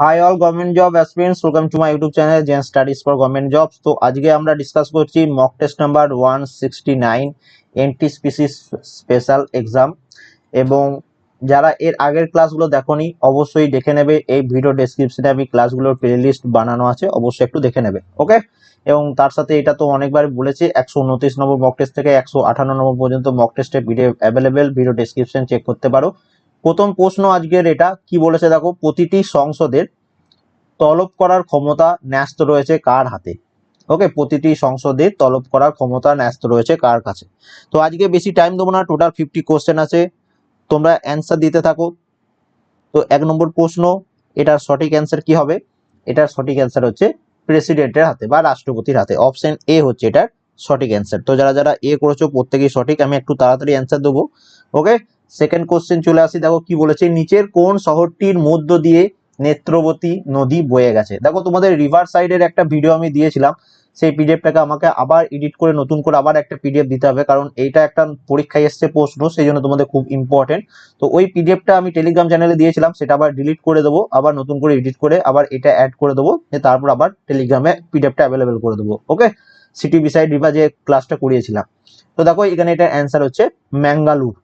Hi all government job aspirants welcome to my YouTube channel Gen Studies for government jobs তো আজকে আমরা discuss করছি mock test number one sixty nine NTPC special exam এবং যারা এর আগের ক্লাসগুলো দেখোনি, অবশ্যই দেখে নেবে। এই ভিডিও ডেসক্রিপশনে আমি ক্লাসগুলোর প্লেলিস্ট বানানো আছে, অবশ্যই একটু দেখে নেবে ওকে এবং তার সাথে এটা তো অনেকবার বলেছি, একশো উনত্রিশ নম্বর মক টেস্ট থেকে একশো আঠান্ন নম্বর পর্যন্ত মক টেস্টের video available video description check করতে পারো। প্রথম প্রশ্ন আজকের এটা, কি বলেছে দেখো, প্রতিটি সংসদের তলব করার ক্ষমতা ন্যস্ত রয়েছে কার হাতে? ওকে প্রতিটি সংসদের তলব করার ক্ষমতা ন্যস্ত রয়েছে কার কাছে? তো আজকে বেশি টাইম দেবো না টোটাল ফিফটি কোশ্চেন আছে, তোমরা অ্যান্সার দিতে থাকো। তো এক নম্বর প্রশ্ন, এটার সঠিক অ্যান্সার কি হবে? এটার সঠিক অ্যান্সার হচ্ছে প্রেসিডেন্টের হাতে বা রাষ্ট্রপতির হাতে। অপশন এ হচ্ছে এটার সঠিক অ্যান্সার তো যারা যারা এ করেছ, প্রত্যেকেই সঠিক, আমি একটু তাড়াতাড়ি অ্যান্সার দেবো। ওকে সেকেন্ড কোশ্চেন চলে আসি, দেখো কি বলেছে, নিচের কোন শহরটির মধ্য দিয়ে নেত্রবতী নদী বয়ে গেছে? দেখো তোমাদের রিভার সাইডের একটা ভিডিও আমি দিয়েছিলাম, সেই পিডিএফটাকে আমাকে আবার এডিট করে, নতুন করে আবার একটা পিডিএফ দিতে হবে, কারণ এইটা একটা পরীক্ষায় এসছে প্রশ্ন, সেই জন্য তোমাদের খুব ইম্পর্টেন্ট তো ওই পিডিএফটা আমি টেলিগ্রাম চ্যানেলে দিয়েছিলাম, সেটা আবার ডিলিট করে দেবো, আবার নতুন করে এডিট করে আবার এটা অ্যাড করে দেবো তারপর আবার টেলিগ্রামে পিডিএফটা অ্যাভেলেবেল করে দেবো ওকে সিটি বিসাইড রিভার যে ক্লাসটা করিয়েছিলাম। তো দেখো এখানে এটার অ্যান্সার হচ্ছে ম্যাঙ্গালুর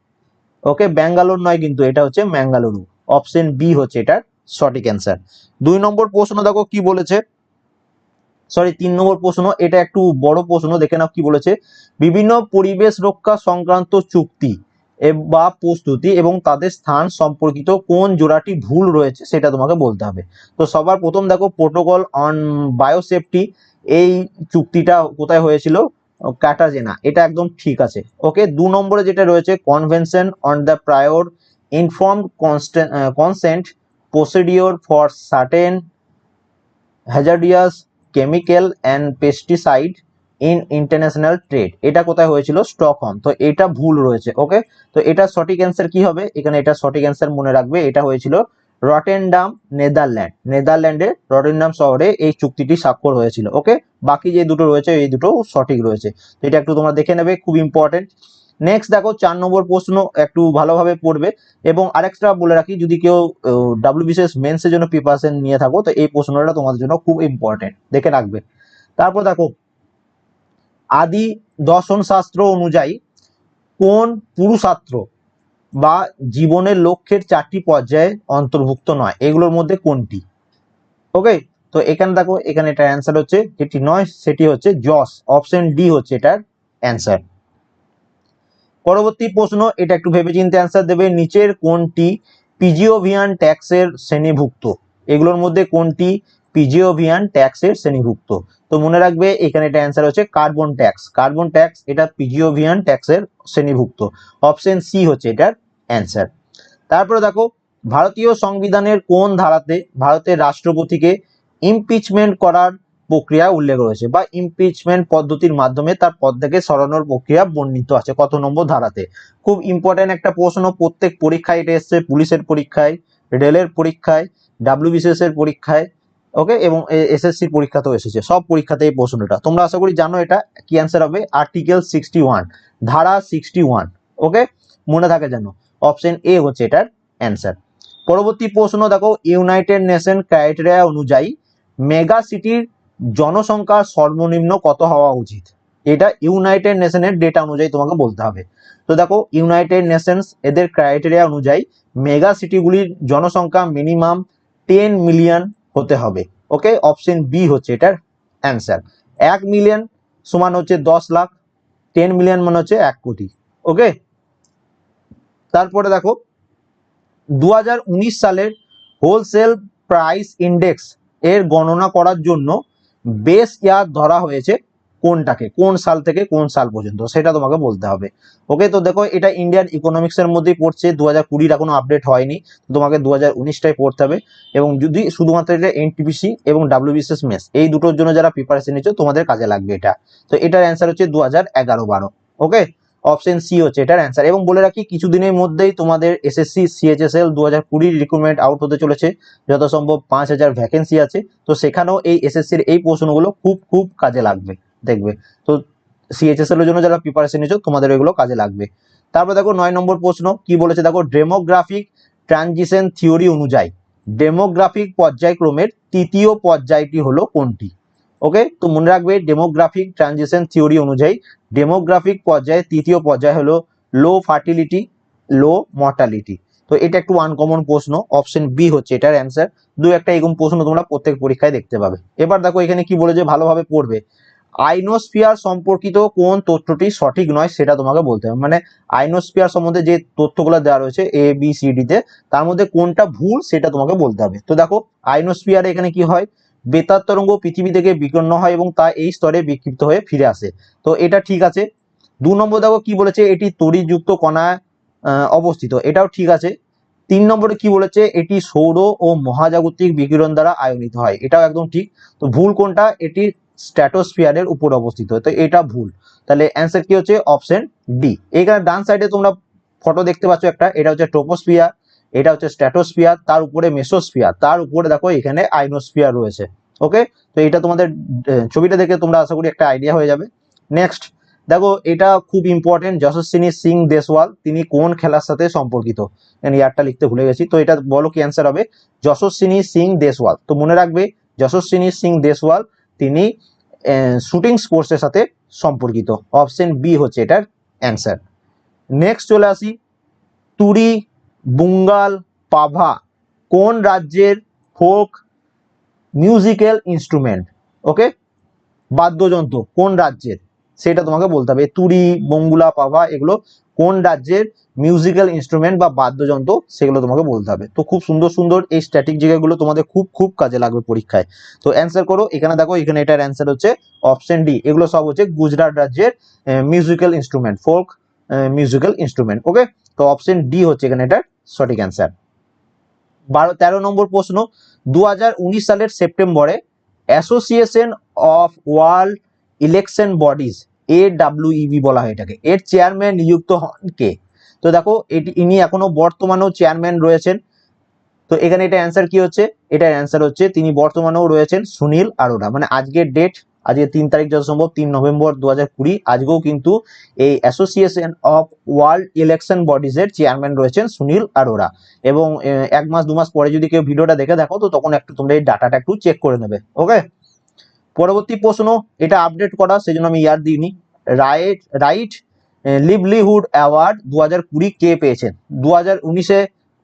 ওকে ব্যাঙ্গালোর নয় কিন্তু, এটা হচ্ছে ম্যাঙ্গালুরু অপশন বি হচ্ছে এটার সঠিক অ্যান্সার দুই নম্বর প্রশ্ন দেখো কি বলেছে? সরি তিন নম্বর প্রশ্ন, এটা একটু বড় প্রশ্ন, দেখে নাও কি বলেছে। বিভিন্ন পরিবেশ রক্ষা সংক্রান্ত চুক্তি বা প্রস্তুতি এবং তাদের স্থান সম্পর্কিত কোন জোড়াটি ভুল রয়েছে, সেটা তোমাকে বলতে হবে। তো সবার প্রথম দেখো প্রোটোকল অন বায়োসেফটি এই চুক্তিটা কোথায় হয়েছিল? ক্যাটাজেনা এটা একদম ঠিক আছে। ওকে দু নম্বরে যেটা রয়েছে convention on the prior informed consent procedure for certain hazardous chemical and pesticide in international trade এটা কোথায় হয়েছিল? স্টকহোম তো এটা ভুল রয়েছে ওকে তো এটা সঠিক অ্যান্সার কি হবে? এখানে এটা সঠিক অ্যান্সার মনে রাখবে। এটা হয়েছিল রটেনডাম, নেদারল্যান্ড। নেদারল্যান্ডের রটেনডাম শহরে এই চুক্তিটি স্বাক্ষর হয়েছিল, ওকে? বাকি যে দুটো রয়েছে, এই দুটো সঠিক রয়েছে। তো এটা একটু তোমরা দেখে নেবে, খুব ইম্পর্টেন্ট নেক্সট দেখো, চার নম্বর প্রশ্ন একটু ভালোভাবে পড়বে। এবং আরেকটা বলে রাখি, যদি কেউ ডাব্লিউবিসিএস মেন্সের জন্য প্রিপারেশন নিয়ে থাকো, তো এই প্রশ্নটা তোমাদের জন্য খুব ইম্পর্টেন্ট দেখে রাখবে। তারপর দেখো, আদি দর্শন শাস্ত্র অনুযায়ী কোন পুরুষাস্ত্র বা জীবনের লক্ষ্যের চারটি পর্যায়ে অন্তর্ভুক্ত নয়। এগুলোর মধ্যে কোনটি? ওকে? তো এখানে দেখো, এখানে এটার অ্যান্সার হচ্ছে যেটি নয়, সেটি হচ্ছে জস অপশন ডি হচ্ছে এটার অ্যান্সার পরবর্তী প্রশ্ন, এটা একটু ভেবে ভেবেচিন্তে অ্যান্সার দেবে। নিচের কোনটি পিজিওভিয়ান ট্যাক্সের শ্রেণীভুক্ত? এগুলোর মধ্যে কোনটি পিজিওভিয়ান ট্যাক্সের শ্রেণীভুক্ত? তো মনে রাখবে, এখানে এটা অ্যান্সার হচ্ছে কার্বন ট্যাক্স কার্বন ট্যাক্স এটা পিজিওভিয়ান ট্যাক্সের শ্রেণীভুক্ত। অপশন সি হচ্ছে এটার অ্যান্সার তারপরে দেখো, ভারতীয় সংবিধানের কোন ধারাতে ভারতের রাষ্ট্রপতিকে ইমপিচমেন্ট করার প্রক্রিয়া উল্লেখ রয়েছে বা ইমপিচমেন্ট পদ্ধতির মাধ্যমে তার পদ থেকে সরানোর প্রক্রিয়া বর্ণিত আছে? কত নম্বর ধারাতে? খুব ইম্পর্টেন্ট একটা প্রশ্ন, প্রত্যেক পরীক্ষায় এটা এসছে, পুলিশের পরীক্ষায়, রেলের পরীক্ষায় ডাব্লিউবিসিএস এর পরীক্ষায় ওকে এবং এসএসসির পরীক্ষাতেও এসেছে, সব পরীক্ষাতে এই প্রশ্নটা। তোমরা আশা করি জানো এটা, কি অ্যান্সার হবে? আর্টিকেল সিক্সটি ওয়ান ধারা সিক্সটি ওয়ান ওকে মনে থাকে জানো অপশন এ হচ্ছে এটার অ্যান্সার। পরবর্তী প্রশ্ন, দেখো, ইউনাইটেড নেশন ক্রাইটেরিয়া অনুযায়ী মেগা সিটির জনসংখ্যা সর্বনিম্ন কত হওয়া উচিত? এটা ইউনাইটেড নেশনের ডেটা অনুযায়ী তোমাকে বলতে হবে। তো দেখো, ইউনাইটেড নেশনস এদের ক্রাইটেরিয়া অনুযায়ী মেগা সিটিগুলির জনসংখ্যা মিনিমাম টেন মিলিয়ন হতে হবে। ওকে, অপশন বি হচ্ছে এটার অ্যান্সার। এক মিলিয়ন সমান হচ্ছে দশ লাখ, টেন মিলিয়ন মানে হচ্ছে এক কোটি। ওকে? তারপরে দেখো দু হাজার উনিশ সালের হোলসেল প্রাইস ইন্ডেক্স এর গণনা করার জন্য বেস ইয়ার ধরা হয়েছে কোনটাকে, কোন সাল থেকে কোন সাল পর্যন্ত, সেটা তোমাকে বলতে হবে। ওকে তো দেখো, এটা ইন্ডিয়ান ইকোনমিক্স এর মধ্যেই পড়ছে দু হাজার কুড়ির এখনও আপডেট হয়নি তোমাকে দু হাজার উনিশটাই পড়তে হবে। এবং যদি শুধুমাত্র এটা এনটিপিসি এবং ডাব্লিউবিসিএস মেস এই দুটোর জন্য যারা প্রিপারেশন নিচ্ছ তোমাদের কাজে লাগবে এটা। তো এটার অ্যান্সার হচ্ছে দু হাজার এগারো বারো। ওকে অপশন সি হচ্ছে, এটার অ্যান্সার এবং বলে রাখি, কিছুদিনের মধ্যেই তোমাদের এসএসসি সিএইচএসএল দু হাজার কুড়ির রিক্রুটমেন্ট আউট হতে চলেছে। যত সম্ভব পাঁচ হাজার ভ্যাকেন্সি আছে। তো সেখানেও এই এসএসসির এই প্রশ্নগুলো খুব খুব কাজে লাগবে, দেখবে। তো সিএইচএসএল এর জন্য যারা প্রিপারেশন নিচ্ছ তোমাদের এগুলো কাজে লাগবে। তারপর দেখো নয় নম্বর প্রশ্ন, কি বলেছে? দেখো ডেমোগ্রাফিক ট্রানজিশন থিওরি অনুযায়ী ডেমোগ্রাফিক পর্যায়ক্রমের তৃতীয় পর্যায়টি হলো কোনটি? ওকে তো মনে রাখবে ডেমোগ্রাফিক ট্রানজিশন থিওরি অনুযায়ী ডেমোগ্রাফিক পর্যায়ে, তৃতীয় পর্যায় হলো লো ফার্টিলিটি লো মর্টালিটি তো এটা একটু আনকমন প্রশ্ন অপশন বি হচ্ছে এটার অ্যান্সার দু একটা এরকম প্রশ্ন তোমরা প্রত্যেক পরীক্ষায় দেখতে পাবে। এবার দেখো এখানে কি বলে যে ভালোভাবে পড়বে। আইনোস্ফিয়ার সম্পর্কিত কোন তথ্যটি সঠিক নয় সেটা তোমাকে বলতে হবে। মানে আইনোস্ফিয়ার সম্বন্ধে যে তথ্যগুলো দেওয়া রয়েছে এ বি সি ডি তে, তার মধ্যে কোনটা ভুল সেটা তোমাকে বলতে হবে। তো দেখো আইনোস্ফিয়ারে এখানে কি হয়? বেতার তরঙ্গ পৃথিবী থেকে বিকর্ণ হয় এবং তা এই স্তরে বিক্ষিপ্ত হয়ে ফিরে আসে। তো এটা ঠিক আছে। দু নম্বর দেখো কি বলেছে? এটি তড়িযুক্ত আহ, অবস্থিত। এটাও ঠিক আছে। তিন নম্বরে কি বলেছে? এটি সৌর ও মহাজাগতিক বিকিরণ দ্বারা আয়নিত হয়। এটাও একদম ঠিক। তো ভুল কোনটা? এটি স্ট্র্যাটোস্ফিয়ারের উপর অবস্থিত। তো এটা ভুল। তাহলে অ্যান্সার কি হচ্ছে? Option D. এখানে ডান সাইডে তোমরা ফটো দেখতে পাচ্ছ একটা। এটা হচ্ছে ট্রোপোস্ফিয়ার। এটা হচ্ছে স্ট্র্যাটোস্ফিয়ার তার উপরে মেসোস্ফিয়ার তার উপরে দেখো এখানে আইনোস্ফিয়ার রয়েছে ওকে তো এটা তোমাদের ছবিটা দেখে তোমরা আশা করি একটা আইডিয়া হয়ে যাবে। নেক্সট দেখো এটা খুব ইম্পর্টেন্ট যশস্বিনী সিং দেশওয়াল, তিনি কোন খেলার সাথে সম্পর্কিত? ইয়ারটা লিখতে ভুলে গেছি, তো এটা বলো কি অ্যান্সার হবে? যশস্বিনী সিং দেশওয়াল, তো মনে রাখবে যশস্বিনী সিং দেশওয়াল, তিনি শুটিং স্পোর্টসের সাথে সম্পর্কিত অপশন বি হচ্ছে এটার অ্যান্সার নেক্সট চলে আসি, তুরি বুঙ্গাল পাভা কোন রাজ্যের ফোক মিউজিক্যাল ইনস্ট্রুমেন্ট ওকে বাদ্যযন্ত্র কোন রাজ্যের? সেটা তোমাকে বলতে হবে। তুরি, বঙ্গুলা, পাভা এগুলো কোন রাজ্যের মিউজিক্যাল ইনস্ট্রুমেন্ট বা বাদ্যযন্ত্র সেগুলো তোমাকে বলতে হবে। তো খুব সুন্দর সুন্দর এই স্ট্যাটিক জায়গাগুলো তোমাদের খুব খুব কাজে লাগবে পরীক্ষায়। তো অ্যান্সার করো। এখানে দেখো, এখানে এটার অ্যান্সার হচ্ছে অপশন ডি এগুলো সব হচ্ছে গুজরাট রাজ্যের musical instrument folk musical instrument okay তো অপশন ডি হচ্ছে এখানে এটার সঠিক অ্যান্সার বারো, তেরো নম্বর প্রশ্ন দু হাজার উনিশ সালের সেপ্টেম্বরে association of world election bodies A W E B বলা হয় এটাকে। এর চেয়ারম্যান নিযুক্ত হন কে? তো দেখো, এটি, ইনি এখনও বর্তমানেও চেয়ারম্যান রয়েছেন। তো এখানে এটা অ্যান্সার কি হচ্ছে? এটার অ্যান্সার হচ্ছে, তিনি বর্তমানেও রয়েছেন সুনীল আরোরা। মানে আজকের ডেট আজকে তিন তারিখ যত সম্ভব, তিন নভেম্বর দু হাজার কুড়ি। আজকেও কিন্তু এই association of world election bodies এর চেয়ারম্যান রয়েছেন সুনীল আরোরা। এবং এক মাস দু মাস পরে যদি কেউ ভিডিওটা দেখে দেখো, তো তখন একটু তোমরা এই ডাটাটা একটু চেক করে নেবে ওকে পরবর্তী প্রশ্ন, এটা আপডেট করা সেই জন্য আমি ইয়ার দিইনি। রাইট রাইট লিভলিহুড অ্যাওয়ার্ড দু হাজার কুড়ি কে পেয়েছেন? দু হাজার উনিশে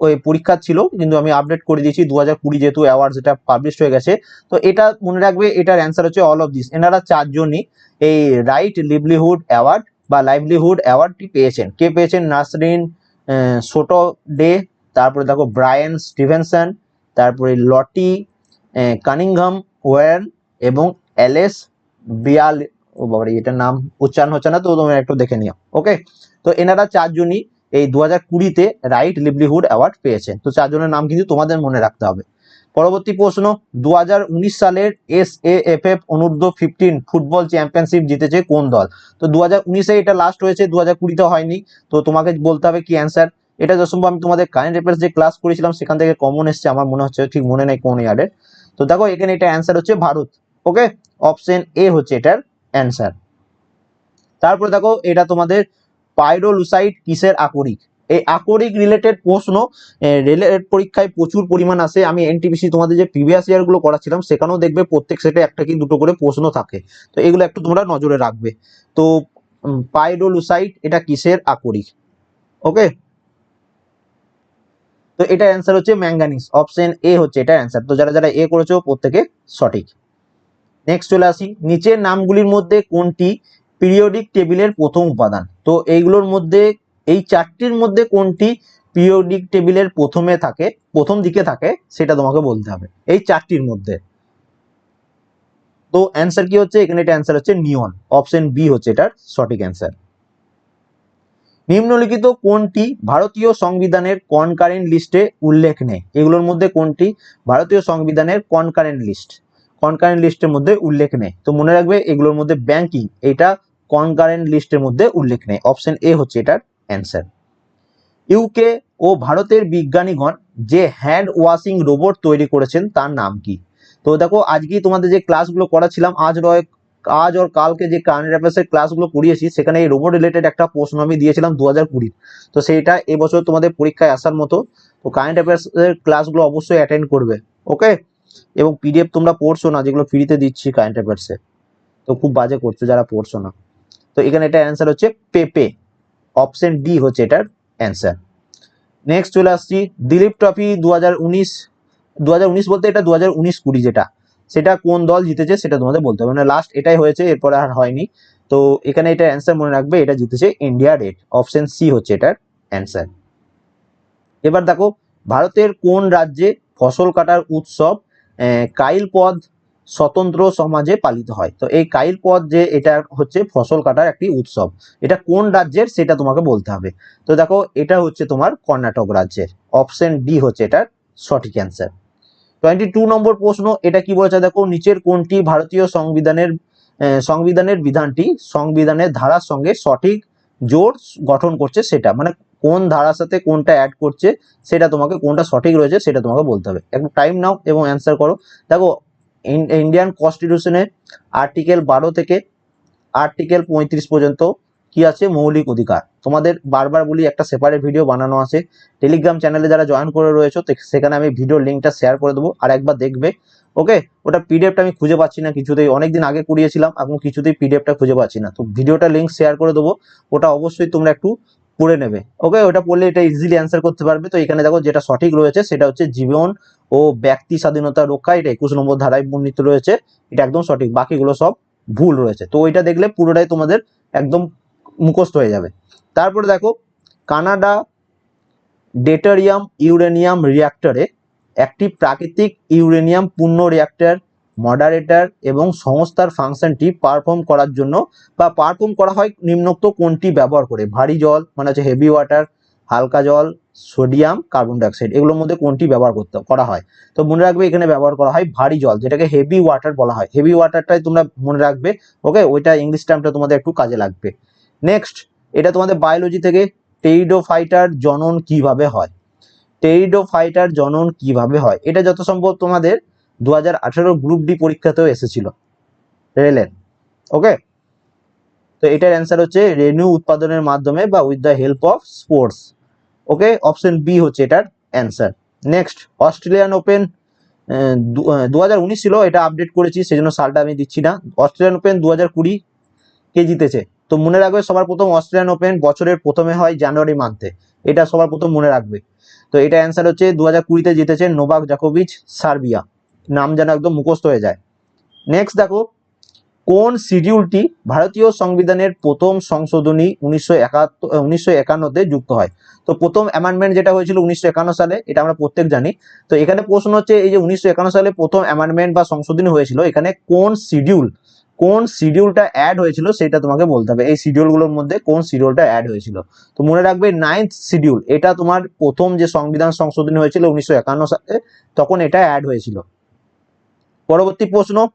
ওই পরীক্ষা ছিল, কিন্তু আমি আপডেট করে দিয়েছি দু হাজার কুড়ি যেহেতু অ্যাওয়ার্ড যেটা পাবলিশ হয়ে গেছে, তো এটা মনে রাখবে, এটার অ্যান্সার হচ্ছে অল অফ দিস এনারা চারজনই এই রাইট লিভলিহুড অ্যাওয়ার্ড বা লাইভলিহুড অ্যাওয়ার্ডটি পেয়েছেন। কে পেয়েছেন? নাসরিন সোটো ডে তারপরে দেখো ব্রায়ান স্টিভেনসন, তারপরে লটি কানিংহাম, ওয়ারেন এবং অ্যালেস বিয়াল ও বাবারে, এটার নাম উচ্চারণ হচ্ছে না, তো তোমরা একটু দেখে নিও ওকে তো এনারা চারজনই এই দু হাজার কুড়িতে রাইট লিভলিহুড অ্যাওয়ার্ড পেয়েছেন তো চারজনের নাম কিন্তু তোমাদের মনে রাখতে হবে। পরবর্তী প্রশ্ন দু হাজার উনিশ সালের এস এ এফ এফ অনূর্ধ্ব ফিফটিন ফুটবল চ্যাম্পিয়নশিপ জিতেছে কোন দল? তো দু হাজার এটা লাস্ট হয়েছে দু হাজার কুড়িতে হয়নি। তো তোমাকে বলতে হবে কি অ্যান্সার এটা যশম্ভ, আমি তোমাদের কারেন্ট অ্যাফেয়ার্স যে ক্লাস করেছিলাম, সেখান থেকে কমন এসছে, আমার মনে হচ্ছে ঠিক মনে নেই কোন ইয়ারের তো দেখো, এখানে এটা অ্যান্সার হচ্ছে ভারত। ওকে অপশন এ হচ্ছে এটার অ্যান্সার তারপরে দেখো, এটা তোমাদের পাইরোলুসাইড কিসের আকরিক? এই আকরিক রিলেটেড প্রশ্ন রিলেটেড পরীক্ষায় প্রচুর পরিমাণ আসে আমি এনটিপিসি তোমাদের যে প্রিভিয়াস ইয়ারগুলো করাছিলাম সেখানেও দেখবে প্রত্যেক সেটে একটা কি দুটো করে প্রশ্ন থাকে। তো এগুলো একটু তোমরা নজরে রাখবে। তো পাইরোলুসাইড এটা কিসের আকরিক? ওকে তো এটা অ্যান্সার হচ্ছে ম্যাঙ্গানিজ অপশন এ হচ্ছে এটা অ্যান্সার তো যারা যারা এ করেছ, প্রত্যেকে সঠিক। নেক্সট চলে আসি। নিচের নামগুলির মধ্যে কোনটি পিরিয়ডিক টেবিলের প্রথম উপাদান? তো এইগুলোর মধ্যে, এই চারটির মধ্যে কোনটি পিরিয়ডিক টেবিলের প্রথমে থাকে, প্রথম দিকে থাকে, সেটা তোমাকে বলতে হবে। এই চারটির মধ্যে। তো অ্যান্সার কি হচ্ছে? এখানে এটা অ্যান্সার হচ্ছে নিয়ন। অপশন বি হচ্ছে এটার সঠিক অ্যান্সার নিম্নলিখিত কোনটি ভারতীয় সংবিধানের কনকারেন্ট লিস্টে উল্লেখ নেই? এগুলোর মধ্যে কোনটি ভারতীয় সংবিধানের কনকারেন্ট লিস্ট কনকারেন্ট লিস্টের মধ্যে উল্লেখ নেই। তো মনে রাখবে, এগুলোর মধ্যে ব্যাংকিং এটা কনকারেন্ট লিস্টের মধ্যে উল্লেখ নেই। অপশন এ হচ্ছে এটার অ্যান্সার ইউকে ও ভারতের বিজ্ঞানীগণ যে হ্যান্ড ওয়াশিং রোবট তৈরি করেছেন, তার নাম কি? তো দেখো, আজকেই তোমাদের যে ক্লাসগুলো করাছিলাম আজ রয় আজ ওর কালকে যে কারেন্ট অ্যাফেয়ার্সের ক্লাসগুলো করিয়েছি, সেখানে এই রোবট রিলেটেড একটা প্রশ্ন আমি দিয়েছিলাম দু হাজার কুড়ি। তো সেইটা এবছর তোমাদের পরীক্ষায় আসার মতো। তো কারেন্ট অ্যাফেয়ার্সের ক্লাসগুলো অবশ্যই অ্যাটেন্ড করবে ওকে এবং পিডিএফ তোমরা পড়ছো না, যেগুলো ফ্রিতে দিচ্ছি কারেন্ট অ্যাফেয়ার্সে তো খুব বাজে করছ যারা পড়ছো না। তো এখানে এটা অ্যান্সার হচ্ছে পেপে। অপশন ডি হচ্ছে এটার অ্যান্সার নেক্সট চলে আসছি, দিলীপ ট্রফি দু হাজার উনিশ বলতে এটা দু হাজার যেটা। সেটা কোন দল জিতেছে সেটা তোমাদের বলতে হবে। মানে লাস্ট এটাই হয়েছে, এরপরে আর হয়নি। তো এখানে এটা অ্যান্সার মনে রাখবে, এটা জিতেছে ইন্ডিয়া রেড অপশন সি হচ্ছে এটার অ্যান্সার এবার দেখো, ভারতের কোন রাজ্যে ফসল কাটার উৎসব কাইল পদ স্বতন্ত্র সমাজে পালিত হয়। তো এই কাইল পদ যে এটা হচ্ছে ফসল কাটার একটি উৎসব। এটা কোন রাজ্যের সেটা তোমাকে বলতে হবে। তো দেখো, এটা হচ্ছে তোমার কর্ণাটক রাজ্যের। অপশন ডি হচ্ছে এটার সঠিক অ্যান্সার টোয়েন্টি টু নম্বর প্রশ্ন, এটা কি বলেছে? দেখো, নিচের কোনটি ভারতীয় সংবিধানের সংবিধানের বিধানটি সংবিধানের ধারার সঙ্গে সঠিক জোর গঠন করছে সেটা? মানে কোন ধারার সাথে কোনটা অ্যাড করছে সেটা তোমাকে কোনটা সঠিক রয়েছে সেটা তোমাকে বলতে হবে। একটু টাইম নাও এবং অ্যান্সার করো। দেখো ইন্ডিয়ান কনস্টিটিউশনে আর্টিকেল বারো থেকে আর্টিকেল পঁয়ত্রিশ পর্যন্ত কি আছে? মৌলিক অধিকার। তোমাদের বারবার বলি, একটা সেপারেট ভিডিও বানানো আছে। টেলিগ্রাম চ্যানেলে যারা জয়েন করে রয়েছে সেখানে আমি ভিডিও লিঙ্কটা শেয়ার করে দেবো, আর একবার দেখবে। ওকে ওটা পিডিএফটা আমি খুঁজে পাচ্ছি না কিছুতেই। অনেকদিন আগে করিয়েছিলাম এখন কিছুতেই পিডিএফটা খুঁজে পাচ্ছি না। তো ভিডিওটা লিঙ্ক শেয়ার করে দেবো। ওটা অবশ্যই তোমরা একটু পড়ে নেবে। ওকে ওটা পড়লে এটা ইজিলি অ্যান্সার করতে পারবে। তো এখানে দেখো যেটা সঠিক রয়েছে, সেটা হচ্ছে জীবন ও ব্যক্তি স্বাধীনতা রক্ষা, এটা একুশ নম্বর ধারায় বর্ণিত রয়েছে। এটা একদম সঠিক, বাকিগুলো সব ভুল রয়েছে। তো ওইটা দেখলে পুরোটাই তোমাদের একদম মুখস্থ হয়ে যাবে। তারপরে দেখো, কানাডা ডেটারিয়াম ইউরেনিয়াম রিয়াক্টরে একটি প্রাকৃতিক ইউরেনিয়াম পূর্ণ রিয়াক্টর মডারেটর এবং সংস্থার ফাংশনটি পারফর্ম করার জন্য বা পারফর্ম করা হয় নিম্নোক্ত কোনটি ব্যবহার করে? ভারী জল মানে হচ্ছে হেভি ওয়াটার হালকা জল সোডিয়াম কার্বন ডাইঅক্সাইড এগুলোর মধ্যে কোনটি ব্যবহার করতে, করা হয়? তো মনে রাখবে এখানে ব্যবহার করা হয় ভারী জল, যেটাকে হেভি ওয়াটার বলা হয়। হেভি ওয়াটারটাই তোমরা মনে রাখবে ওকে ওইটা ইংলিশ টার্মটা তোমাদের একটু কাজে লাগবে। নেক্সট এটা তোমাদের বায়োলজি থেকে টেইডোফাইটার জনন কীভাবে হয়? টেইডোফাইটার জনন কীভাবে হয়? এটা যত সম্ভব তোমাদের দু হাজার আঠেরো গ্রুপ ডি পরীক্ষাতেও এসেছিল। রেলের ওকে তো এটার অ্যান্সার হচ্ছে রেনু উৎপাদনের মাধ্যমে বা with the help of sports okay option B হচ্ছে এটার অ্যান্সার নেক্সট অস্ট্রেলিয়ান ওপেন দু হাজার উনিশ ছিল, এটা আপডেট করেছি, সেজন্য সালটা আমি দিচ্ছি না। অস্ট্রেলিয়ান ওপেন দু হাজার কুড়ি কে জিতেছে? তো মনে রাখবে, সবার প্রথম অস্ট্রেলিয়ান ওপেন বছরের প্রথমে হয় জানুয়ারি মান্থে এটা সবার প্রথম মনে রাখবে। তো এটা অ্যান্সার হচ্ছে দু হাজার কুড়িতে জিতেছে নোভাক জাকোভিচ, সার্বিয়া। নাম যেন একদম মুখস্থ হয়ে যায়। নেক্সট দেখো, কোন শিডিউলটি ভারতীয় সংবিধানের প্রথম সংশোধনী উনিশশো একাত্তর উনিশশো একান্নতে যুক্ত হয়? তো প্রথম অ্যামেন্ডমেন্ট যেটা হয়েছিল উনিশশো একান্ন সালে, এটা আমরা প্রত্যেক জানি। তো এখানে প্রশ্ন হচ্ছে, এই যে উনিশশো একান্ন সালে প্রথম অ্যামেন্ডমেন্ট বা সংশোধনী হয়েছিল, এখানে কোন শিডিউল, কোন শিডিউলটা অ্যাড হয়েছিল সেটা তোমাকে বলতে হবে। এই শিডিউলগুলোর মধ্যে কোন শিডিউলটা অ্যাড হয়েছিল? তো মনে রাখবে নাইন্থ শিডিউল, এটা তোমার প্রথম যে সংবিধান সংশোধনী হয়েছিল উনিশশো একান্ন সালে, তখন এটা অ্যাড হয়েছিল। পরবর্তী প্রশ্ন,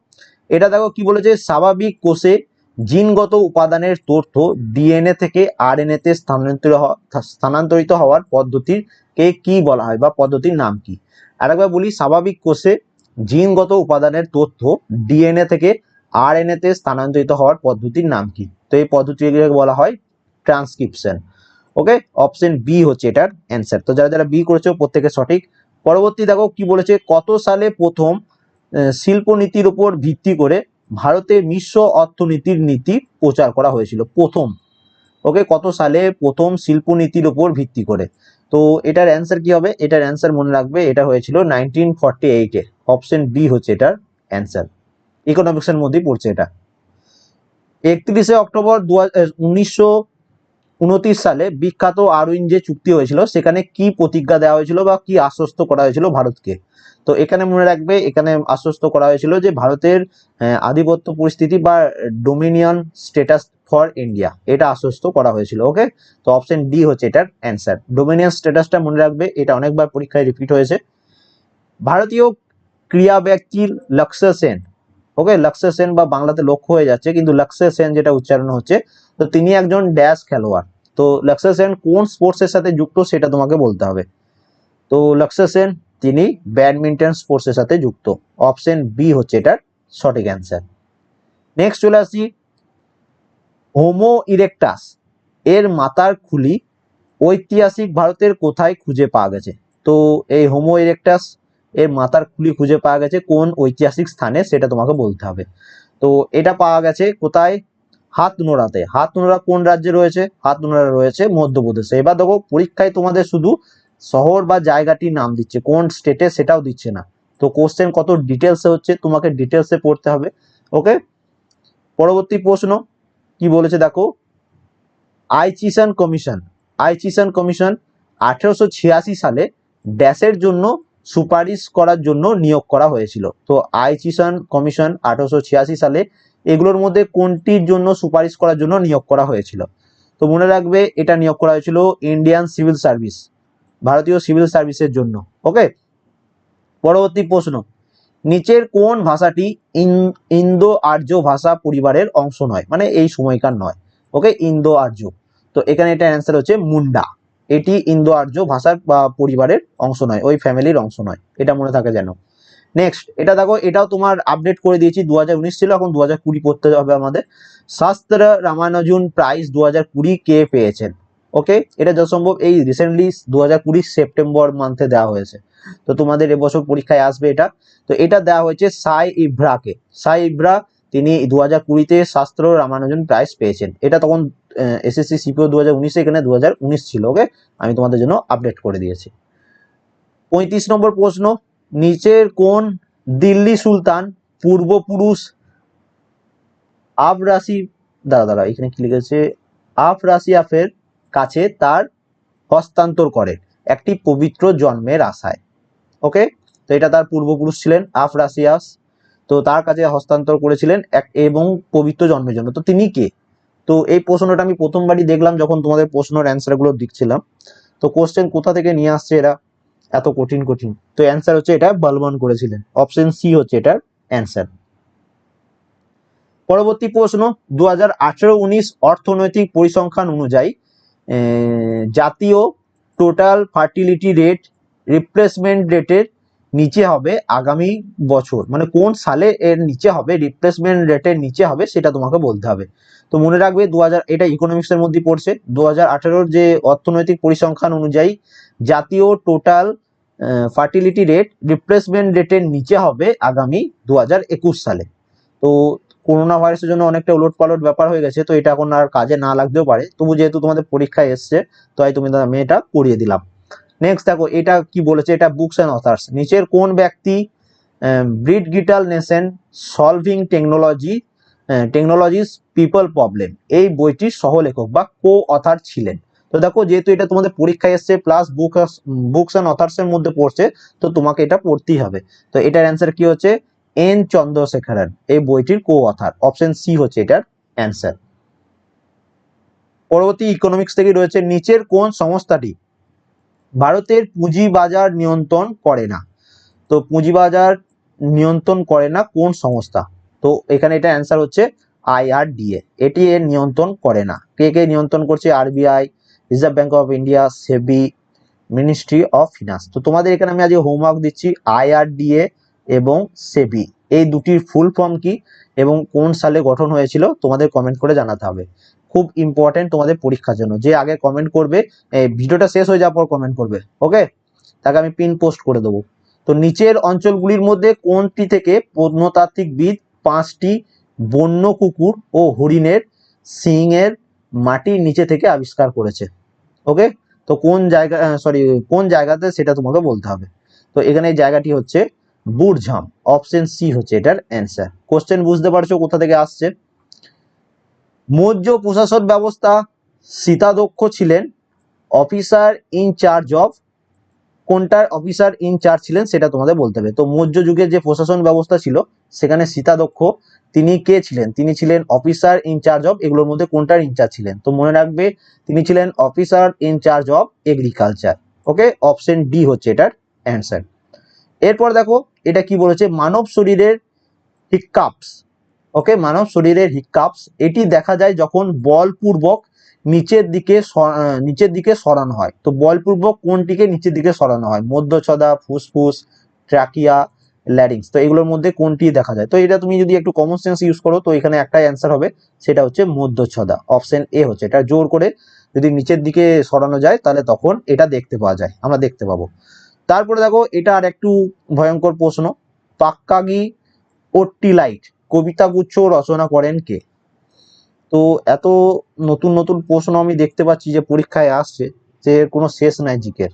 এটা দেখো কি বলেছে, স্বাভাবিক কোষে জিনগত উপাদানের তথ্য ডিএনএ থেকে আরএনএ তে স্থানান্তরিত হওয়া- স্থানান্তরিত হওয়ার পদ্ধতির কে বলা হয় বা পদ্ধতির নাম কি? আরেকবার বলি, স্বাভাবিক কোষে জিনগত উপাদানের তথ্য ডিএনএ থেকে আরএনএ তে স্থানান্তরিত হওয়ার পদ্ধতির নাম কি? তো এই পদ্ধতিকে বলা হয় ট্রান্সক্রিপশন। ওকে? অপশন বি হচ্ছে এটার অ্যান্সার। তো যারা যারা বি করেছে প্রত্যেকে সঠিক। পরবর্তী দেখো কি বলেছে, কত সালে প্রথম শিল্পনীতির উপর ভিত্তি করে ভারতে মিশ্র অর্থনীতির নীতি প্রচার করা হয়েছিল প্রথম। ওকে, কত সালে প্রথম শিল্পনীতির উপর ভিত্তি করে? তো এটার অ্যান্সার কি হবে? এটার অ্যান্সার মনে রাখবে, এটা হয়েছিল নাইনটিন ফর্টি এইটে অপশন বি হচ্ছে এটার অ্যান্সার ইকোনমিক্সের মধ্যেই পড়ছে এটা। একত্রিশে অক্টোবর দু উনিশশো উনত্রিশ সালে বিখ্যাত আরউইন যে চুক্তি হয়েছিল, সেখানে কি প্রতিজ্ঞা দেওয়া হয়েছিল বা কি আশ্বস্ত করা হয়েছিল ভারতকে? তো এখানে মনে রাখবে, এখানে আশ্বস্ত করা হয়েছিল যে ভারতের আধিপত্য পরিস্থিতি বা ডোমিনিয়ন স্টেটাস ফর ইন্ডিয়া, এটা আশ্বস্ত করা হয়েছিল, ওকে? তো অপশন ডি হচ্ছে এটার অ্যান্সার। ডোমিনিয়ন স্ট্যাটাসটা মনে রাখবে, এটা অনেকবার পরীক্ষায় রিপিট হয়েছে। ভারতীয় ক্রিয়া ব্যক্তির লক্ষ্য সেন ওকে লক্ষ্য সেন বা বাংলাতে লক্ষ্য হয়ে যাচ্ছে, কিন্তু লক্ষ্য সেন যেটা উচ্চারণ হচ্ছে, তো তিনি একজন ড্যাশ খেলোয়াড়। তো লক্ষ্য সেন কোন স্পোর্টসের সাথে যুক্ত সেটা তোমাকে বলতে হবে। তো লক্ষ্য সেন তিনি ব্যাডমিন্টন স্পোর্টসের সাথে যুক্ত। অপশন বি হচ্ছে এটার সঠিক অ্যান্সার নেক্সট চলে আসি হোমো ইরেকটাস এর মাথার খুলি ঐতিহাসিক ভারতের কোথায় খুঁজে পাওয়া গেছে? তো এই হোমো ইরেকটাস এর মাথার খুলি খুঁজে পাওয়া গেছে কোন ঐতিহাসিক স্থানে সেটা তোমাকে বলতে হবে। তো এটা পাওয়া গেছে কোথায়? হাতনোড়াতে হাতনোড়া কোন রাজ্যে রয়েছে? হাত হাতনোড়া রয়েছে মধ্যপ্রদেশে। এবার দেখো, পরীক্ষায় তোমাদের শুধু শহর বা জায়গাটির নাম দিচ্ছে, কোন স্টেটে সেটাও দিচ্ছে না। তো কোশ্চেন কত ডিটেলসে হচ্ছে তোমাকে ডিটেলসে পড়তে হবে ওকে পরবর্তী প্রশ্ন, কি বলেছে দেখো? Aitchison commission. আইচিসন কমিশন আঠেরোশো ছিয়াশি সালে ড্যাশের জন্য সুপারিশ করার জন্য নিয়োগ করা হয়েছিল। তো আইচিসন কমিশন আঠেরোশো সালে এগুলোর মধ্যে কোনটির জন্য সুপারিশ করার জন্য নিয়োগ করা হয়েছিল? তো মনে রাখবে এটা নিয়োগ করা হয়েছিল ইন্ডিয়ান সিভিল সার্ভিস, ভারতীয় সিভিল সার্ভিসের জন্য। ওকে? পরবর্তী প্রশ্ন। নিচের কোন ভাষাটি ইন্দো আর্য ভাষা পরিবারের অংশ নয়? মানে এই সময়কার নয়। ওকে? ইন্দো আর্য। তো এখানে এটা অ্যান্সার হচ্ছে মুন্ডা। এটি ইন্দো আর্য ভাষার, বা পরিবারের অংশ নয়, ওই ফ্যামিলির অংশ নয়। এটা মনে থাকে যেন। নেক্সট এটা দেখো, এটাও তোমার আপডেট করে দিয়েছি দু হাজার উনিশ ছিল, এখন দু হাজার কুড়ি পড়তে হবে আমাদের। শাস্ত্র রামানুজন প্রাইজ দু হাজার কুড়ি কে পেয়েছেন? ওকে এটা যত সম্ভব এই রিসেন্টলি দু হাজার কুড়ি সেপ্টেম্বর মান্থে দেওয়া হয়েছে। তো তোমাদের এবছর পরীক্ষায় আসবে এটা। তো এটা দেওয়া হয়েছে সাই ইব্রাকে সাই ইব্রা তিনি দু হাজার কুড়িতে শাস্ত্র রামানুজন প্রাইজ পেয়েছেন। এটা তখন এসএসসি সিপিও দু হাজার এখানে দু উনিশ ছিল, ওকে? আমি তোমাদের জন্য আপডেট করে দিয়েছি। পঁয়ত্রিশ নম্বর প্রশ্ন, নিচের কোন দিল্লি সুলতান পূর্বপুরুষ আফরাসি, দাঁড়া দাঁড়া, এখানে কি লিখেছে আফরাসিয়াফের কাছে তার হস্তান্তর করে, একটি পবিত্র জন্মের আশায়, ওকে? তো এটা তার পূর্বপুরুষ ছিলেন আফরাসিয়াস তো তার কাছে হস্তান্তর করেছিলেন এক এবং পবিত্র জন্মের জন্য। তো তিনি কে? তো এই প্রশ্নটা আমি প্রথমবারই দেখলাম যখন তোমাদের প্রশ্নের অ্যান্সারগুলো দিচ্ছিলাম তো কোশ্চেন কোথা থেকে নিয়ে আসছে এরা? এত কঠিন কঠিন। তো অ্যান্সার হচ্ছে এটা বলবান করেছিলেন। অপশন সি হচ্ছে এটার অ্যান্সার পরবর্তী প্রশ্ন দু হাজার অর্থনৈতিক পরিসংখ্যান অনুযায়ী জাতীয় টোটাল ফার্টিলিটি রেট রিপ্লেসমেন্ট রেটের নিচে হবে আগামী বছর। মানে কোন সালে এর নিচে হবে রিপ্লেসমেন্ট রেটের নিচে হবে, সেটা তোমাকে বলতে হবে। তো মনে রাখবে দু হাজার, এটা ইকোনমিক্সের মধ্যে পড়ছে। দু হাজার যে অর্থনৈতিক পরিসংখ্যান অনুযায়ী জাতীয় টোটাল ফার্টিলিটি রেট রিপ্লেসমেন্ট রেটের নিচে হবে আগামী দু হাজার একুশ সালে। তো করোনা ভাইরাসের জন্য অনেকটা উলট পালট ব্যাপার হয়ে গেছে, তো এটা এখন আর কাজে না লাগতেও পারে। তবু যেহেতু তোমাদের পরীক্ষায় এসছে তো তুমি আমি এটা করিয়ে দিলাম। নেক্সট দেখো, এটা কি বলেছে? এটা বুকস অ্যান্ড অথার্স নিচের কোন ব্যক্তি Bridgital nation solving technology technologies people problem এই বইটির সহলেখক বা কো অথার ছিলেন। তো দেখো, যেহেতু এটা তোমাদের পরীক্ষায় এসছে plus book books and authors এর মধ্যে পড়ছে, তো তোমাকে এটা পড়তেই হবে। তো এটার অ্যান্সার কি হচ্ছে? এন চন্দ্রশেখরন, এই বইটির কো অথার অপশন সি হচ্ছে এটার অ্যান্সার পরবর্তী ইকোনমিক্স থেকে রয়েছে, নিচের কোন সংস্থাটি ভারতের পুঁজিবাজার নিয়ন্ত্রণ করে না। তো পুঁজিবাজার নিয়ন্ত্রণ করে না কোন সংস্থা? তো এখানে এটা অ্যান্সার হচ্ছে আইআরডিএ এটি এর নিয়ন্ত্রণ করে না। কে কে নিয়ন্ত্রণ করছে? RBI reserve bank of India SEBI ministry of finance তো তোমাদের এখানে আমি আজকে হোমওয়ার্ক দিচ্ছি আইআরডিএ এবং সেবি এই দুটির ফুল ফর্ম কি এবং কোন সালে গঠন হয়েছিল তোমাদের কমেন্ট করে জানাতে হবে। খুব ইম্পর্টেন্ট তোমাদের পরীক্ষার জন্য। যে আগে কমেন্ট করবে ভিডিওটা শেষ হয়ে যাওয়ার পর কমেন্ট করবে ওকে তাকে আমি পিন পোস্ট করে দেবো। তো নিচের অঞ্চলগুলির মধ্যে কোনটি থেকে প্রত্নতাত্ত্বিকবিদ পাঁচটি বন্য কুকুর ও হরিণের সিং এর মাটির নিচে থেকে আবিষ্কার করেছে ওকে তো কোন জায়গা সরি কোন জায়গাতে সেটা তোমাকে বলতে হবে। তো এখানে জায়গাটি হচ্ছে বুড়ঝাম অপশন সি হচ্ছে এটার অ্যান্সার কোশ্চেন বুঝতে পারছ কোথা থেকে আসছে? মৌর্য প্রশাসন ব্যবস্থা সীতাদক্ষ ছিলেন অফিসার ইনচার্জ অফ কোনটার অফিসার ইনচার্জ ছিলেন সেটা তোমাদের বলতে হবে। তো মৌর্য যুগের যে প্রশাসন ব্যবস্থা ছিল, সেখানে সীতাদক্ষ তিনি কে ছিলেন? তিনি ছিলেন অফিসার ইনচার্জ অফ এগুলোর মধ্যে কোনটার ইনচার্জ ছিলেন? তো মনে রাখবে, তিনি ছিলেন officer incharge of agriculture okay option D হচ্ছে এটার অ্যান্সার এরপর দেখো, এটা কি বলেছে? মানব শরীরের হিকাপস ওকে মানব শরীরের হিকাপস এটি দেখা যায় যখন বলপূর্বক নিচের দিকে নিচের দিকে সরানো হয়। তো বলপূর্বক কোনটিকে নিচের দিকে সরানো হয়? মধ্যছদা, ফুসফুস ট্রাকিয়া ল্যারিংস তো এগুলোর মধ্যে কোনটি দেখা যায়? তো এটা তুমি যদি একটু কমন সেন্স ইউজ করো, তো এখানে একটাই অ্যান্সার হবে, সেটা হচ্ছে মধ্যচ্ছদা অপশন এ হচ্ছে, এটা জোর করে যদি নিচের দিকে সরানো যায়, তাহলে তখন এটা দেখতে পাওয়া যায়, আমরা দেখতে পাবো। তারপরে দেখো, এটা আর একটু ভয়ঙ্কর প্রশ্ন। পাক্কাগি ওট্টিলাইট কবিতাগুচ্ছ রচনা করেন কে? তো এত নতুন নতুন প্রশ্ন আমি দেখতে পাচ্ছি যে পরীক্ষায় আসছে, যে কোনো শেষ নাই জিকের।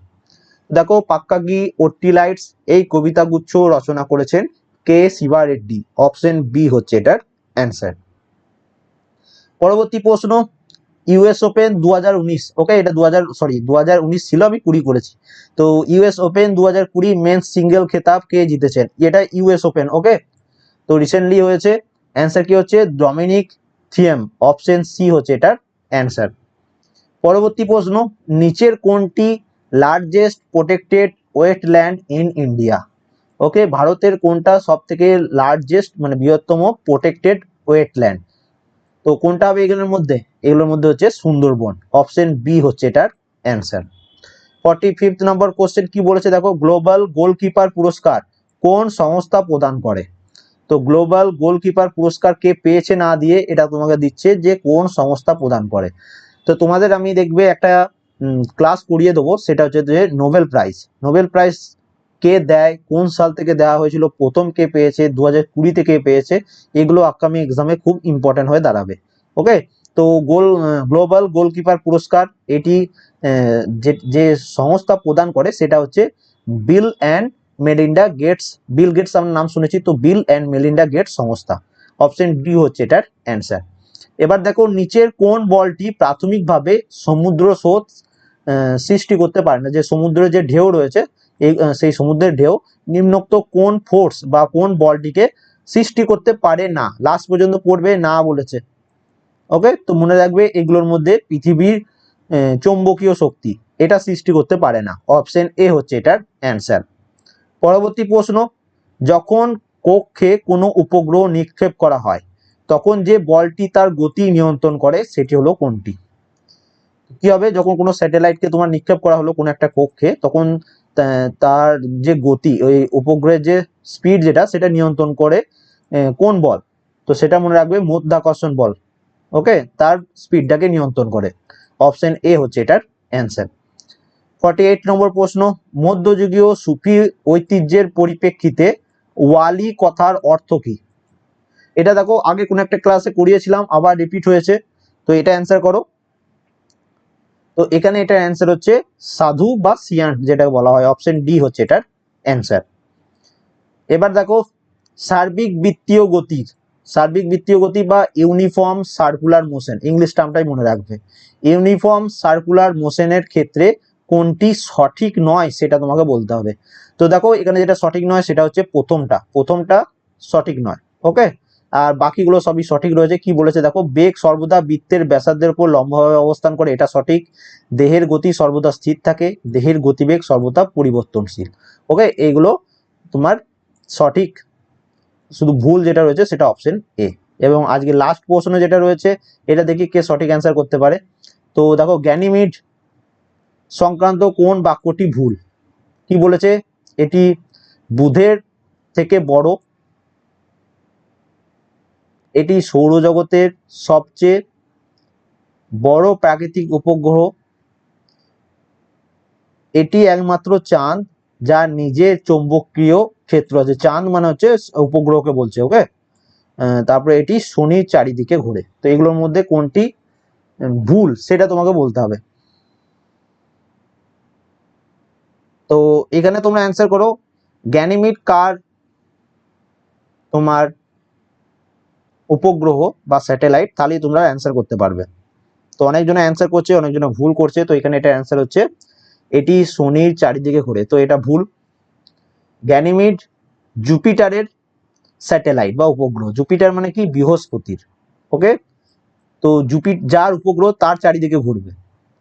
দেখো পাক্কাগি ওট্টিলাইটস এই কবিতাগুচ্ছ রচনা করেছেন কে শিবা রেড্ডি অপশন বি হচ্ছে এটার অ্যান্সার। পরবর্তী প্রশ্ন, ইউএস ওপেন দু হাজার উনিশ ওকে এটা দু হাজার সরি দু হাজার উনিশ ছিল, আমি কুড়ি করেছি। তো ইউএস ওপেন দু হাজার কুড়ি মেন সিঙ্গেল খেতাব কে জিতেছেন? এটা ইউএস ওপেন ওকে তো রিসেন্টলি হয়েছে অ্যান্সার কি হচ্ছে? ডমিনিক থিয়েম অপশন সি হচ্ছে এটার অ্যান্সার পরবর্তী প্রশ্ন, নিচের কোনটি largest protected wetland in India okay ভারতের কোনটা সব থেকে লার্জেস্ট মানে বৃহত্তম প্রোটেক্টেড ওয়েটল্যান্ড তো কোনটা হবে এগুলোর মধ্যে? এগুলোর মধ্যে হচ্ছে সুন্দরবন। অপশন বি হচ্ছে এটার answer forty fifth number question কি বলেছে? দেখো গ্লোবাল গোলকিপার পুরস্কার কোন সংস্থা প্রদান করে? তো গ্লোবাল গোলকিপার পুরস্কার কে পেয়েছে না দিয়ে এটা তোমাকে দিচ্ছে যে কোন সংস্থা প্রদান করে। তো তোমাদের আমি দেখবে একটা ক্লাস করিয়ে দেবো, সেটা হচ্ছে যে নোবেল প্রাইজ নোবেল প্রাইজ কে দেয়, কোন সাল থেকে দেওয়া হয়েছিল, প্রথম কে পেয়েছে দু হাজার কুড়িতে কে পেয়েছে, এগুলো আপকামিং এক্সামে খুব ইম্পর্টেন্ট হয়ে দাঁড়াবে। ওকে তো গোল গ্লোবাল গোলকিপার পুরস্কার, এটি যে যে সংস্থা প্রদান করে, সেটা হচ্ছে Bill and Melinda Gates, Bill Gates আমরা নাম শুনেছি তো বিল অ্যান্ড মেলিন্ডা গেটস সংস্থা। অপশন ডি হচ্ছে এটার অ্যান্সার। এবার দেখো নিচের কোন বলটি প্রাথমিকভাবে সমুদ্র স্রোত সৃষ্টি করতে পারে না। যে সমুদ্রের যে ঢেউ রয়েছে, এই সেই সমুদ্রের ঢেউ নিম্নোক্ত কোন ফোর্স বা কোন বলটিকে সৃষ্টি করতে পারে না। লাস্ট পর্যন্ত পড়বে না বলেছে। ওকে তো মনে রাখবে এগুলোর মধ্যে পৃথিবীর চৌম্বকীয় শক্তি এটা সৃষ্টি করতে পারে না। অপশন এ হচ্ছে এটার অ্যান্সার। পরবর্তী প্রশ্ন, যখন কক্ষে কোনো উপগ্রহ নিক্ষেপ করা হয়, তখন যে বলটি তার গতি নিয়ন্ত্রণ করে সেটি হলো কোনটি? কি হবে? যখন কোনো স্যাটেলাইটকে তোমার নিক্ষেপ করা হলো কোনো একটা কক্ষে, তখন তার যে গতি, ওই উপগ্রহের যে স্পিড যেটা, সেটা নিয়ন্ত্রণ করে কোন বল? তো সেটা মনে রাখবে মধ্যাকর্ষণ বল। ওকে তার স্পিডটাকে নিয়ন্ত্রণ করে। অপশন এ হচ্ছে এটার অ্যান্সার ফর্টি এইট নম্বর প্রশ্ন, মধ্যযুগীয় সুফি ঐতিহ্যের পরিপ্রেক্ষিতে ওয়ালি কথার অর্থ কি? এটা দেখো, আগে কোন একটা ক্লাসে করিয়েছিলাম, আবার রিপিট হয়েছে, তো এটা অ্যান্সার করো। তো এখানে এটার অ্যান্সার হচ্ছে সাধু বা সিয়ান যেটা বলা হয় অপশন ডি হচ্ছে এটার অ্যান্সার এবার দেখো, সার্বিক বৃত্তীয় গতির, সার্বিক বৃত্তীয় গতি বা ইউনিফর্ম সার্কুলার মোশন ইংলিশ টার্মটাই মনে রাখবে। ইউনিফর্ম সার্কুলার মোশনের ক্ষেত্রে কোনটি সঠিক নয় সেটা তোমাকে বলতে হবে। তো দেখো, এখানে যেটা সঠিক নয় সেটা হচ্ছে প্রথমটা। প্রথমটা সঠিক নয় ওকে আর বাকিগুলো সবই সঠিক রয়েছে। কি বলেছে দেখো, বেগ সর্বদা বৃত্তের ব্যাসার্ধের উপর লম্বভাবে অবস্থান করে, এটা সঠিক। দেহের গতি সর্বদা স্থির থাকে, দেহের গতিবেগ সর্বদা পরিবর্তনশীল ওকে এইগুলো তোমার সঠিক। শুধু ভুল যেটা রয়েছে সেটা অপশন এ এবং আজকে লাস্ট প্রশ্ন যেটা রয়েছে, এটা দেখি কে সঠিক অ্যান্সার করতে পারে। তো দেখো গ্যানিমিড সংক্রান্ত কোন বাক্যটি ভুল? কি বলেছে? এটি বুধের থেকে বড়। এটি সৌরজগতের সবচেয়ে বড় প্রাকৃতিক উপগ্রহ। এটি একমাত্র চাঁদ যার নিজের চৌম্বকীয় ক্ষেত্র আছে। চাঁদ মানে হচ্ছে উপগ্রহকে বলছে, ওকে? তারপরে এটি শনির চারিদিকে ঘোরে। তো এগুলোর মধ্যে কোনটি ভুল, সেটা তোমাকে বলতে হবে। তো এখানে তোমরা অ্যান্সার করো গ্যানিমিড কার তোমার উপগ্রহ বা স্যাটেলাইট তাহলেই তোমরা অ্যান্সার করতে পারবে। তো অনেকজনে অ্যান্সার করছে অনেকজনে ভুল করছে, তো এখানে এটা অ্যান্সার হচ্ছে, এটি শনির চারিদিকে ঘোরে। তো এটা ভুল। গ্যানিমিড জুপিটারের স্যাটেলাইট বা উপগ্রহ। জুপিটার মানে কি? বৃহস্পতির। ওকে তো জুপি যার উপগ্রহ তার চারিদিকে ঘুরবে।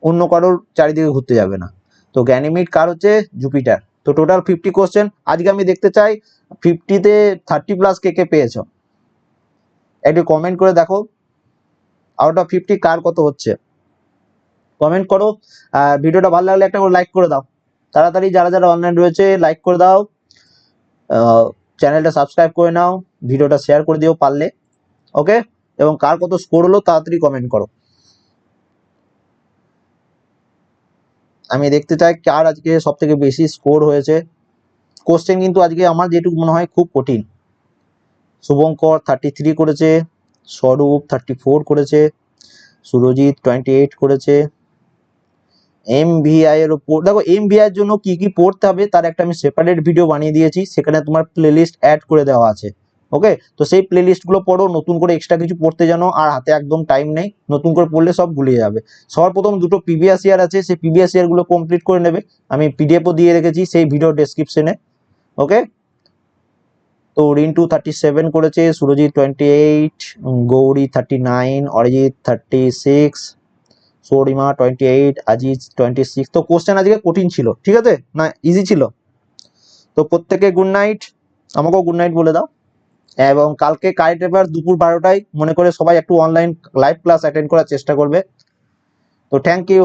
অন্য কারোর চারিদিকে ঘুরতে যাবে না। তো গ্যানিমিড কার হচ্ছে? জুপিটার তো টোটাল ফিফটি কোশ্চেন আজকে আমি দেখতে চাই ফিফটিতে থার্টি প্লাস কে কে পেয়েছ? একটু কমেন্ট করে দেখো। আউট অফ ফিফটি কার কত হচ্ছে? কমেন্ট করো। আর ভিডিওটা ভালো লাগলে একটা করে লাইক করে দাও। তাড়াতাড়ি যারা যারা অনলাইন রয়েছে লাইক করে দাও। চ্যানেলটা সাবস্ক্রাইব করে নাও। ভিডিওটা শেয়ার করে দিও পারলে। ওকে এবং কার কত স্কোর হলো, তাড়াতাড়ি কমেন্ট করো। আমি দেখতে চাই কার আজকে সব থেকে বেশি স্কোর হয়েছে। কোশ্চেন কিন্তু আজকে আমার যেটুকু মনে হয় খুব কঠিন। শুভঙ্কর থার্টি থ্রি করেছে, স্বরূপ থার্টি ফোর করেছে, সুরজিৎ টোয়েন্টি এইট করেছে এম ভিআই এর উপর দেখো এম ভিআই এর জন্য কি কি পড়তে হবে তার একটা আমি সেপারেট ভিডিও বানিয়ে দিয়েছি, সেখানে তোমার প্লেলিস্ট অ্যাড করে দেওয়া আছে। ওকে তো সেই প্লে গুলো পড়ো, নতুন করে এক্সট্রা কিছু পড়তে জানো, আর হাতে একদম টাইম নেই, নতুন করে পড়লে সব ভুলে যাবে। সবার প্রথম দুটো পিবিএস ইয়ার আছে, সেই পিবিএস ইয়ারগুলো কমপ্লিট করে নেবে। আমি পিডিএফও দিয়ে রেখেছি, সেই ভিডিও ডেসক্রিপশনে ওকে তো রিন্টু থার্টি সেভেন করেছে, Surajit twenty eight Gouri thirty nine Arijit thirty six Sourima twenty eight Aziz twenty six তো কোশ্চেন আজকে কঠিন ছিল, ঠিক আছে? না ইজি ছিল? তো প্রত্যেকে গুড নাইট আমাকেও গুড নাইট বলে দাও। এবং কালকে কারেন্ট অ্যাফেয়ার দুপুর বারোটায়, মনে করে সবাই একটু অনলাইন লাইভ ক্লাস অ্যাটেন্ড করার চেষ্টা করবে। তো থ্যাংক ইউ